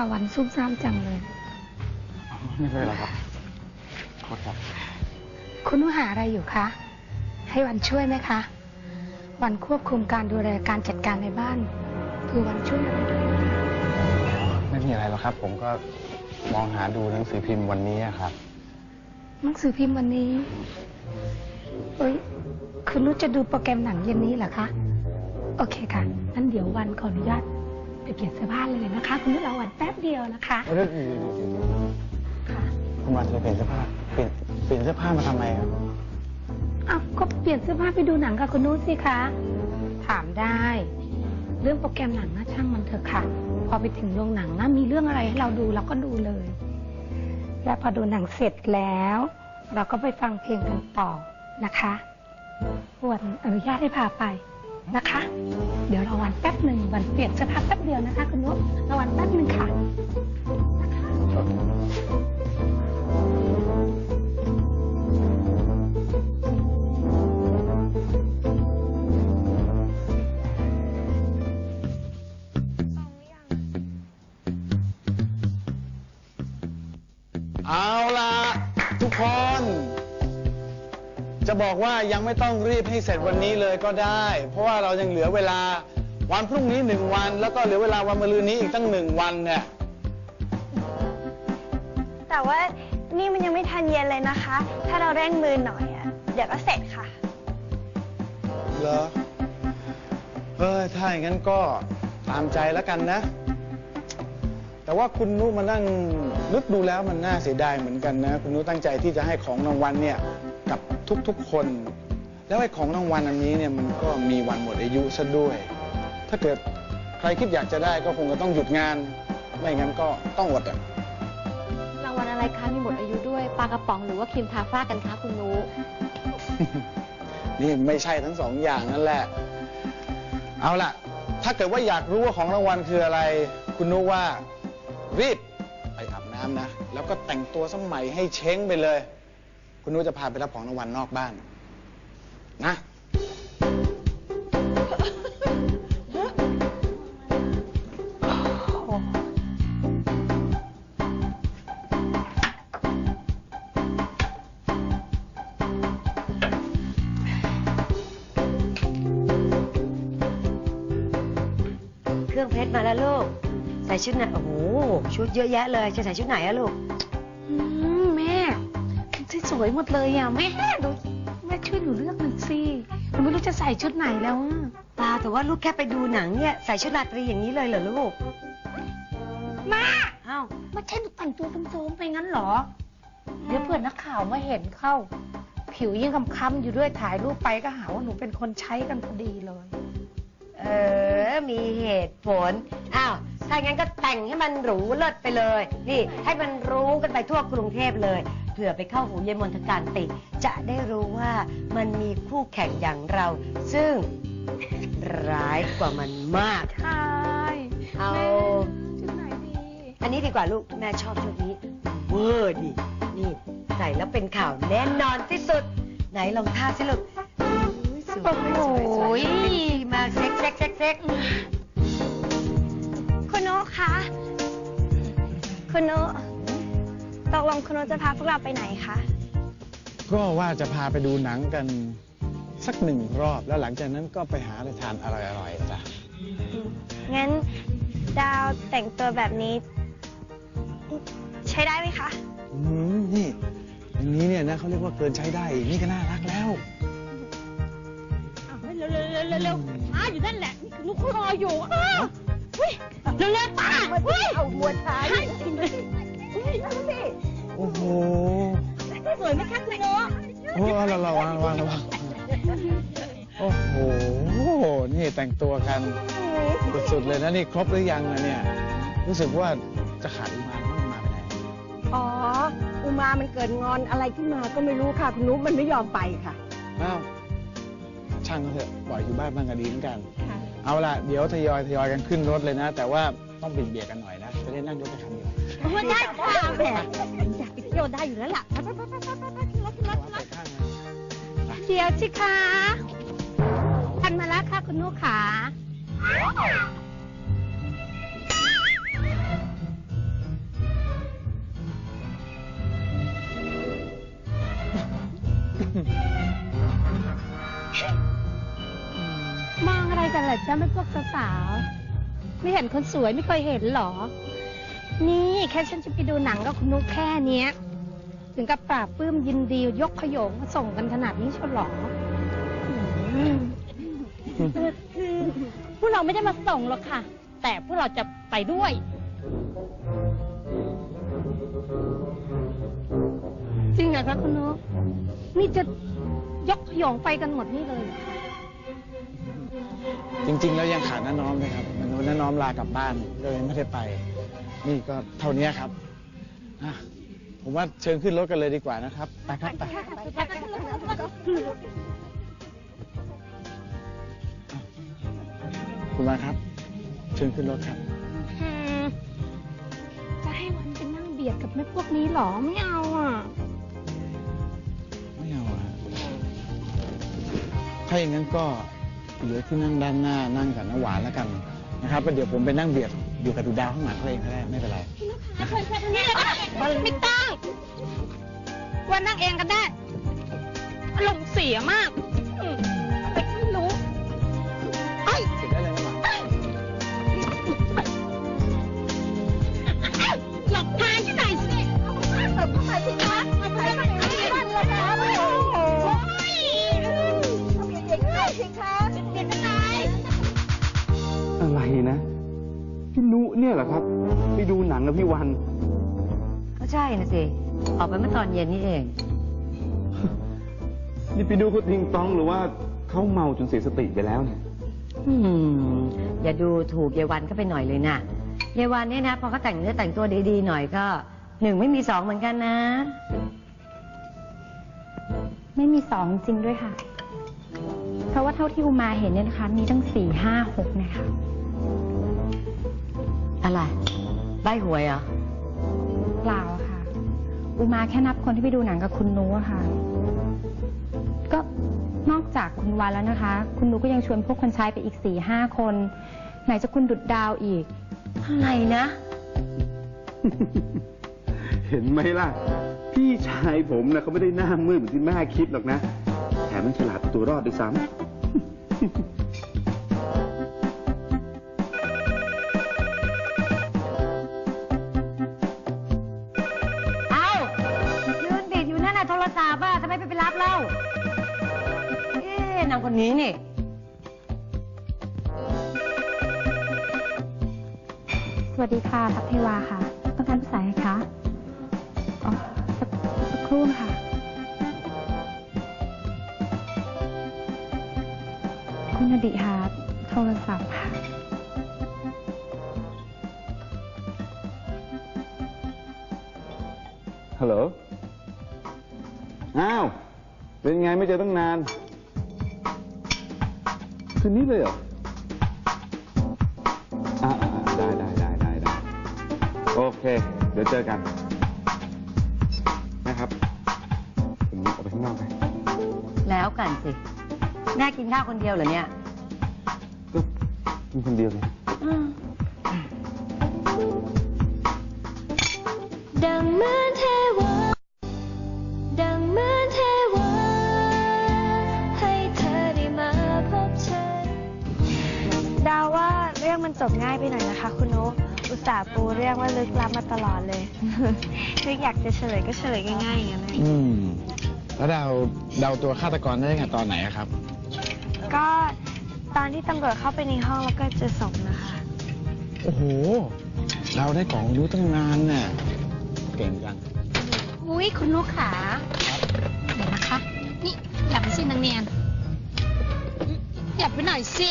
อ้ยโทษค่ะวันซุ่มซ่ามจังเลย ไม่เป็นไรครับโทษครับ คุณหนูหาอะไรอยู่คะ ให้วันช่วยไหมคะ วันควบคุมการดูแลการจัดการในบ้าน คือวันช่วยอะไรได้ไม่มีอะไรหรอกครับ ผมก็มองหาดูหนังสือพิมพ์วันนี้อะครับ หนังสือพิมพ์วันนี้เอ้ยคุณนุชจะดูโปรแกรมหนังเย็นนี้เหรอคะ โอเคค่ะงั้นเดี๋ยววันขออนุญาต ไปเปลี่ยนเสื้อผ้าเลยนะคะ คุณนุชเราวันแป๊บเดียวนะคะเดี๋ยวเดี๋ยวเดี๋ยวเดี๋ยวเดี๋ยวค่ะคุณวันจะเปลี่ยนเสื้อผ้าเปลี่ยนเปลี่ยนเสื้อผ้ามาทำไมครับอ้าวก็เปลี่ยนเสื้อผ้าไปดูหนังกับคุณนุชสิคะถามได้ เรื่องโปรแกรมหนังนะช่างมันเถอะค่ะ พอไปถึงโรงหนังนะมีเรื่องอะไรให้เราดูเราก็ดูเลย และพอดูหนังเสร็จแล้ว เราก็ไปฟังเพลงกันต่อนะคะวันอนุญาตให้พาไป นะคะ เดี๋ยวเราวันแป๊บหนึ่งวันเปลี่ยนเสื้อผ้าแป๊บเดียวนะคะคุณนุชเราวันแป๊บหนึ่งค่ะนะคะเอาล่ะ ทุกคน จะบอกว่ายังไม่ต้องรีบให้เสร็จวันนี้เลยก็ได้ เพราะว่าเรายังเหลือเวลาวันพรุ่งนี้หนึ่งวัน แล้วก็เหลือเวลาวันมะรืนนี้อีกตั้งหนึ่งวันเนี่ยแต่ว่านี่มันยังไม่ทันเย็นเลยนะคะ ถ้าเราเร่งมือหน่อยอะเดี๋ยวก็เสร็จค่ะ เหรอเออถ้าอย่างนั้นก็ตามใจแล้วกันนะ แต่ว่าคุณนุมานั่งนึกดูแล้วมันน่าเสียดายเหมือนกันนะ คุณนุตั้งใจที่จะให้ของรางวัลเนี่ย กับทุกๆคน แล้วไอ้ของรางวัลอันนี้เนี่ยมันก็มีวันหมดอายุซะด้วย ถ้าเกิดใครคิดอยากจะได้ก็คงจะต้องหยุดงาน ไม่งั้นก็ต้องอดอะรางวัลอะไรคะมีหมดอายุด้วยปลากระป๋องหรือว่าครีมทาฝ้ากันคะคุณนุนี่ไม่ใช่ทั้งสองอย่างนั่นแหละ เอาล่ะ ถ้าเกิดว่าอยากรู้ว่าของรางวัลคืออะไร คุณนุว่ารีบไปอาบน้ำนะ แล้วก็แต่งตัวสมัยให้เช้งไปเลย คุณนุจะพาไปรับของรางวัลนอกบ้าน นะ เครื่องเพชรมาแล้วลูก ใส่ชุดไหนโอ้โห ชุดเยอะแยะเลย จะใส่ชุดไหนอะลูก วยๆหมดเลยอะแม่ดูแม่ช่วยหนูเลือกหน่อยสิหนูไม่รู้จะใส่ชุดไหนแล้วอะตาแต่ว่าลูกแค่ไปดูหนังเนี่ยใส่ชุดราตรีอย่างนี้เลยเหรอลูกแม่อ้าวไม่ใช่หนูแต่งตัวโซมๆไปงั้นเหรอ เดี๋ยวเพื่อนนักข่าวมาเห็นเข้า ผิวยิ่งคำๆอยู่ด้วยถ่ายรูปไปก็หาว่าหนูเป็นคนใช้กันพอดีเลย เออ มีเหตุผล อ้าว ถ้าอย่างนั้นก็แต่งให้มันหรูเลิศไปเลย นี่ ให้มันรู้กันไปทั่วกรุงเทพเลยเผื่อไปเข้าหูเยายมนทการติ จะได้รู้ว่ามันมีคู่แข่งอย่างเรา ซึ่ง ร้ายกว่ามันมาก ใช่เอาแม่ชุดไหนดีอันนี้ดีกว่าลูกแม่ชอบชุดนี้เวอร์ดินี่ใส่แล้วเป็นข่าวแน่นอนที่สุด ไหนลองท่าสิลูกอุ๊ยสวยสวยสวยเซ็กซี่มากเซ็กเซ็กเซ็กเซ็กคุณโนคะคุณโน ตกลงคุณโนจะพาพวกเราไปไหนคะ ก็ว่าจะพาไปดูหนังกันสักหนึ่งรอบแล้วหลังจากนั้นก็ไปหาอะไรทานอร่อยๆจ้ะงั้นดาวแต่งตัวแบบนี้ ใช้ได้ไหมคะ อืมนี่อย่างนี้เนี่ยนะเขาเรียกว่าเกินใช้ได้อีกนี่ก็น่ารักแล้วเร็วเร็วเร็วเร็วเร็วอ้าอยู่นั่นแหละนี่นุกรออยู่อ้าวเฮ้ยเร็วเร็วป้าเฮ้ยเอาหัวช้าใช่กิ นไปเฮ้ยนั่นสิโอ้โหสวยไหมคะคุณโนโอ้ระระวังระวังระวังโอ้โห นี่แต่งตัวกันสุดๆเลยนะนี่ครบหรือยังนะเนี่ย รู้สึกว่าจะขาดอีกมาบ้างมาไปไหนอ๋อ อุมามันเกิดงอนอะไรขึ้นมาก็ไม่รู้ค่ะคุณนุ๊กมันไม่ยอมไปค่ะอ้าวช่างเขาเถอะปล่อยอยู่บ้านบ้างก็ดีเหมือนกัน เอาล่ะ เดี๋ยวทยอยทยอยกันขึ้นรถเลยนะ แต่ว่า ต้องเบียดเบียดกันหน่อยนะ จะได้นั่งรถไปคันเดียวโอ้ยได้ค่ะแหมอยากไปเที่ยวได้อยู่แล้วล่ะไปไปไปไปไปไปขึ้นรถขึ้นรถเดี๋ยวชิคาทันมาแล้วค่ะคุณนุ๊กขามอะไรกันล่ะจ๊ะไม่พวกสาว ไม่เห็นคนสวยไม่เคยเห็นเหรอ นี่แค่ฉันจะไปดูหนังกับคุณนุ๊กแค่เนี้ย ถึงกับปราบปลื้มยินดียกขโยงมาส่งกันขนาดนี้เฉลออืมคือพวกเราไม่ได้มาส่งหรอกค่ะ แต่พวกเราจะไปด้วย จริงเหรอคะคุณนุ๊กนี่จะยกขโยงไปกันหมดนี่เลยเหรอคะจริง ๆ แล้วยังขาดน้าน้อมเลยครับ มนุษย์น้าน้อมลากลับบ้านเลยไม่ได้ไป นี่ก็เท่านี้ครับอะผมว่าเชิญขึ้นรถกันเลยดีกว่านะครับ ไปครับไปคุณมาครับ เชิญขึ้นรถครับ จะให้วันไปนั่งเบียดกับแม่พวกนี้หรอไม่เอาอะ ไม่เอาอะ ถ้าอย่างนั้นก็เหลือที่นั่งด้านหน้านั่งกับน้าหวานแล้วกัน นะครับแล้วเดี๋ยวผมไปนั่งเบียดอยู่กับดูดาวข้างหลังเขาเองก็ได้ไม่เป็นไรไม่ต้องวันนั่งเองก็ได้อารมณ์เสียมาก พี่นุเนี่ยเหรอครับ ไปดูหนังกับพี่วัน ก็ใช่นะสิ ออกไปเมื่อตอนเย็นนี่เอง นี่ไปดูเขาติงตองหรือว่าเขาเมาจนเสียสติไปแล้วเนี่ย อืมอย่าดูถูกยายวันก็ไปหน่อยเลยนะยายวันเนี่ยนะ พอเขาแต่งเนื้อแต่งตัวดีๆหน่อยก็หนึ่งไม่มีสองเหมือนกันนะ ไม่มีสองจริงด้วยค่ะ เพราะว่าเท่าที่อุมาเห็นเนี่ยนะคะ มีตั้งสี่ห้าหกนะคะ ใบหวยเหรอเปล่าอะค่ะ อุมาแค่นับคนที่ไปดูหนังกับคุณนุอะค่ะ ก็นอกจากคุณวันแล้วนะคะ คุณนุก็ยังชวนพวกคนใช้ไปอีกสี่ห้าคน ไหนจะคุณดุดดาวอีก อะไรนะ เห็นไหมล่ะ พี่ชายผมนะเขาไม่ได้หน้ามืดเหมือนที่แม่คิดหรอกนะ แถมมันฉลาดเอาตัวรอดด้วยซ้เเอ๊ะนางคนนี้นี่สวัสดีค่ะทัพเทวาค่ะ ต้องการภาษาอะไรคะอ๋อสักสักครู่ค่ะ คุณอดีค่ะโทรศัพท์ค่ะ ฮัลโหล อ้าว เป็นไงไม่เจอตั้งนาน คืนนี้เลยเหรออ่าๆๆได้ได้ได้ได้ได้โอเค เดี๋ยวเจอกัน นะครับ ผมออกไปข้างนอกไป แล้วกันสิ แม่กินข้าวคนเดียวเหรอเนี่ย ก็มีคนเดียวเลยดังเหมือนเทวา ปูเรื่องว่าลึกลับมาตลอดเลยนึกอยากจะเฉลยก็เฉลยง่ายๆอย่างนั้นเลยอืม แล้วเดาเดาตัวฆาตกรได้ตั้งแต่ตอนไหนอะครับ ก็ตอนที่ตำรวจเข้าไปในห้องแล้วก็เจอศพนะคะ โอ้โห เราได้ของรู้ตั้งนานน่ะ เก่งจัง อุ้ยคุณนุ๊กขาเดี๋ยวนะคะ นี่หยับไปสินางเนียนหยับไปหน่อยสิ